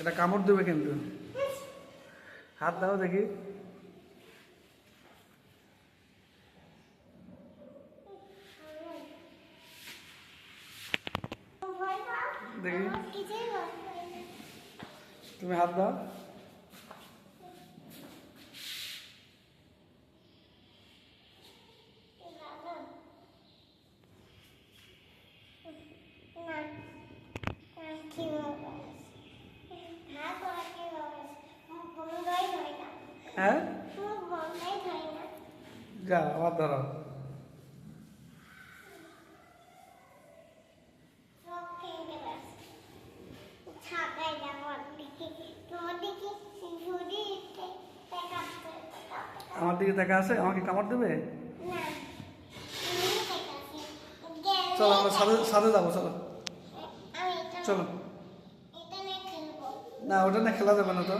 এটা কামড় দেবে কিন্তু। হাত দাও দেখি। দেখি। তুমি হাত দাও। হ্যাঁ? যা, আবার ধরো। আমার দিকে দেখা আছে? আমাকে কামড় দেবে? চলো, আমরা সাথে সাথে যাব, চলো। চলো। না, ওটা না খেলা যাবে না তো।